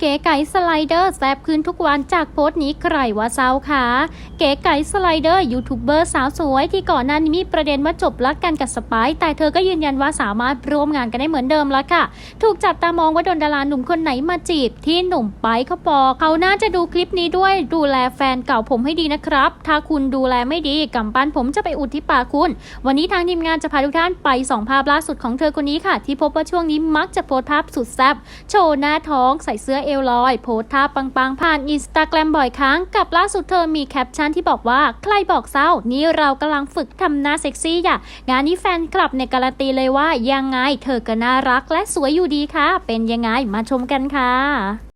เก๋ไก่สไลเดอร์แซบขึ้นทุกวันจากโพสต์นี้ใครว่าเศร้าคะเก๋ไก่สไลเดอร์ยูทูบเบอร์สาวสวยที่ก่อนหน้านี้มีประเด็นว่าจบรักกันกับสปซ์แต่เธอก็ยืนยันว่าสามารถร่วมงานกันได้เหมือนเดิมแล้วค่ะ ถูกจับตามองว่าโดนดาราหนุ่มคนไหนมาจีบ ที่หนุ่มไปซ์เขาบอกเขาน่าจะดูคลิปนี้ด้วยดูแลแฟนเก่าผมให้ดีนะครับ ถ้าคุณดูแลไม่ดีกำปั้นผมจะไปอุดที่ปากคุณ วันนี้ทางทีมงานจะพาทุกท่านไปสองภาพล่าสุดของเธอคนนี้ค่ะ ที่พบว่าช่วงนี้มักจะโพสต์ภาพสุดแซบโชว์หน้าท้องใส่เสื้อเอลลอย โพสท่าปังๆ ผ่านอินสตาแกรมบ่อยครั้ง กับล่าสุดเธอมีแคปชั่นที่บอกว่า ใครบอกเศร้า นี่เรากำลังฝึกทำหน้าเซ็กซี่อย่างานนี้แฟนคลับในการันตีเลยว่ายังไงเธอก็น่ารักและสวยอยู่ดีค่ะ เป็นยังไงมาชมกันค่ะ